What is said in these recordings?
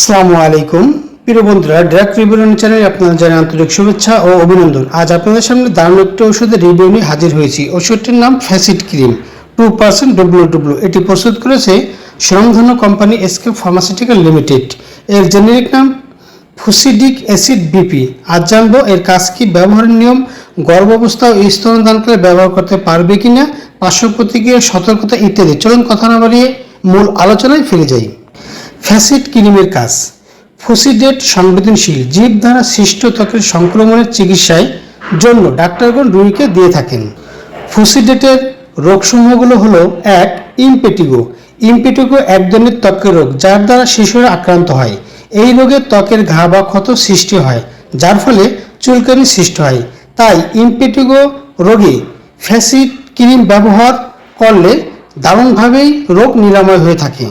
আসসালামু আলাইকুম। প্রিয় বন্ধুরা ড্রাগ রিভিউন চ্যানেলে আপনাদের জানাই আন্তরিক শুভেচ্ছা ও অভিনন্দন। আজ আপনাদের সামনে দারুণ একটি ওষুধের রিভিউ নিয়ে হাজির হয়েছি। ওষুধটির নাম Facid cream two percent W W এটি প্রস্তুত করেছে সুরমধন্য কোম্পানি এসকে ফার্মাসিউটিক্যাল লিমিটেড এর জেনেরিক নাম ফুসিডিক অ্যাসিড বিপি আজ জানব এর কাজ কি, ব্যবহারের নিয়ম, গর্ভাবস্থা ও স্তনদানকালে ব্যবহার করতে পারবে কিনা, পার্শ্ব প্রতিক্রিয়া, সতর্কতা ইত্যাদি। চলুন কথা না বাড়িয়ে মূল আলোচনায় ফিরে যাই। ফ্যাসিড ক্রিমের কাজ। ফুসিডেট সংবেদনশীল জীব দ্বারা সৃষ্ট ত্বকের সংক্রমণের চিকিৎসায় জন্য ডাক্তারগণ রুগীকে দিয়ে থাকেন। ফুসিডেটের রোগসমূহগুলো হলো, এক, ইমপেটিগো। ইমপেটিগো এক ধরনের ত্বকের রোগ, যার দ্বারা শিশুরা আক্রান্ত হয়। এই রোগে ত্বকের ঘা বা ক্ষত সৃষ্টি হয়, যার ফলে চুলকানি সৃষ্টি হয়। তাই ইমপেটিগো রোগে ফ্যাসিড ক্রিম ব্যবহার করলে দারুণভাবেই রোগ নিরাময় হয়ে থাকে।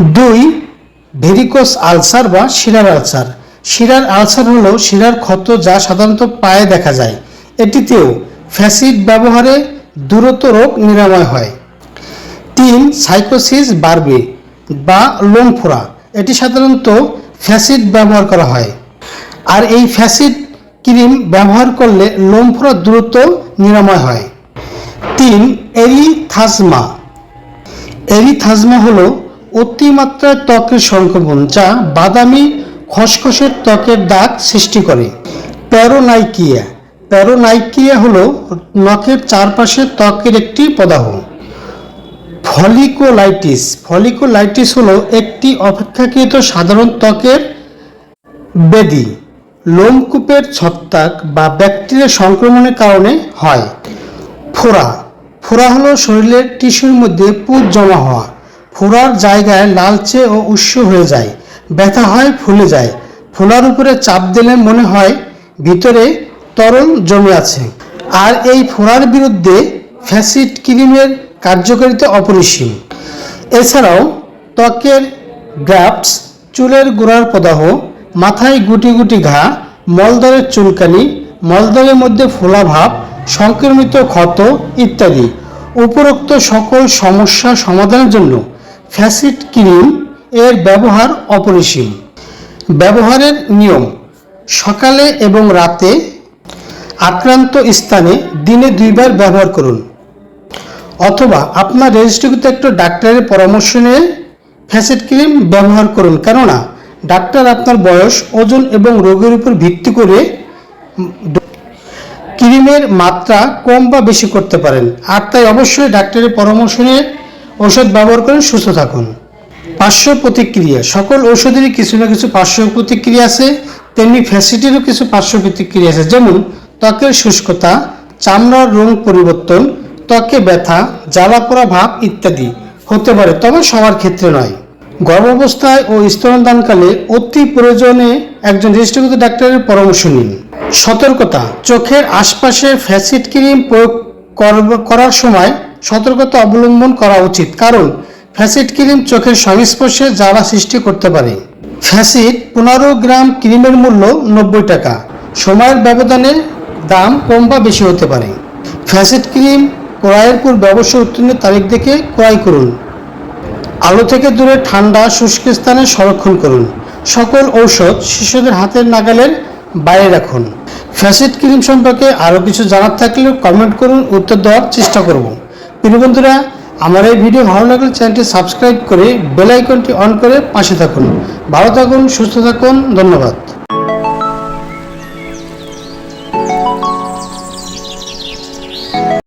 দুই, ভেরিকোস আলসার বা শিরার আলসার। শিরার আলসার হল শিরার ক্ষত যা সাধারণত পায়ে দেখা যায়। এটিতেও ফ্যাসিড ব্যবহারে দ্রুত রোগ নিরাময় হয়। তিন, সাইকোসিস বাড়বে বা লোম ফোড়া এটি সাধারণত ফ্যাসিড ব্যবহার করা হয়। আর এই ফ্যাসিড ক্রিম ব্যবহার করলে লোম ফোড়া দ্রুত নিরাময় হয়। তিন, এরিথাজমা। এরিথাজমা হলো অতিমাত্রায় ত্বকের সংক্রমণ যা বাদামি খসখসের ত্বকের দাগ সৃষ্টি করে। প্যারোনাইকিয়া। প্যারোনাইকিয়া হল নখের চারপাশে ত্বকের একটি প্রদাহ। ফলিকোলাইটিস। ফলিকোলাইটিস হলো একটি অপেক্ষাকৃত সাধারণ ত্বকের বেদি। লোমকূপের ছত্রাক বা ব্যাকটেরিয়া সংক্রমণের কারণে হয়। ফোড়া। ফোড়া হলো শরীরের টিস্যুর মধ্যে পুজ জমা হওয়া। ফোড়ার জায়গায় লালচে ও উৎস হয়ে যায়, ব্যথা হয়, ফুলে যায়। ফোলার উপরে চাপ দিলে মনে হয় ভিতরে তরল জমে আছে। আর এই ফোড়ার বিরুদ্ধে ফ্যাসিড ক্রিমের কার্যকারিতা অপরিসীম। এছাড়াও ত্বকের গ্রাফটস, চুলের গোড়ার প্রদাহ, মাথায় গুটি গুটি ঘা মলদলের চুলকানি মলদলের মধ্যে ফোলা ভাব, সংক্রমিত ক্ষত ইত্যাদি। উপরোক্ত সকল সমস্যা সমাধানের জন্য ফ্যাসিড ক্রিম এর ব্যবহার অপরিসীম। ব্যবহারের নিয়ম, সকালে এবং রাতে আক্রান্ত স্থানে দিনে দুইবার ব্যবহার করুন। অথবা আপনার রেজিস্ট্রিকৃত একটা ডাক্তারের পরামর্শ নিয়ে ফ্যাসিড ক্রিম ব্যবহার করুন। কেননা, ডাক্তার আপনার বয়স, ওজন এবং রোগের উপর ভিত্তি করে ক্রিমের মাত্রা কম বা বেশি করতে পারেন। আর তাই অবশ্যই ডাক্তারের পরামর্শ নিয়ে ওষুধ ব্যবহার করে সুস্থ থাকুন। পার্শ্ব প্রতিক্রিয়া, সকল ওষুধেরই কিছু না কিছু পার্শ্ব প্রতিক্রিয়া আছে, তেমনি ফ্যাসিটিরও কিছু পার্শ্ব প্রতিক্রিয়া আছে। যেমন, ত্বকের শুষ্কতা, চামড়ার রং পরিবর্তন, ত্বকে ব্যথা, জ্বালা পোড়া ভাব ইত্যাদি হতে পারে, তবে সবার ক্ষেত্রে নয়। গর্ভাবস্থায় ও স্তনদানকালে অতি প্রয়োজনে একজন রেজিস্ট্রিকৃত ডাক্তারের পরামর্শ নিন। সতর্কতা, চোখের আশপাশে ফ্যাসিড ক্রিম প্রয়োগ কর- করার সময় সতর্কতা অবলম্বন করা উচিত। কারণ ফ্যাসিড ক্রিম চোখের সংস্পর্শে জ্বালা সৃষ্টি করতে পারে। ফ্যাসিড পনেরো গ্রাম ক্রিমের মূল্য নব্বই টাকা। সময়ের ব্যবধানে দাম কম বা বেশি হতে পারে। ফ্যাসিড ক্রিম ক্রয়ের পূর্বে অবশ্যই উত্তীর্ণের তারিখ দেখে ক্রয় করুন। আলো থেকে দূরে ঠান্ডা, শুষ্ক স্থানে সংরক্ষণ করুন। সকল ঔষধ শিশুদের হাতের নাগালের বাইরে রাখুন। ফ্যাসিড ক্রিম সম্পর্কে আরও কিছু জানার থাকলে কমেন্ট করুন, উত্তর দেওয়ার চেষ্টা করব। প্রিয় বন্ধুরা, আমার এই ভিডিও ভালো লাগলে চ্যানেলটি সাবস্ক্রাইব করে বেল আইকনটি অন করে পাশে থাকুন। ভালো থাকুন, সুস্থ থাকুন, ধন্যবাদ।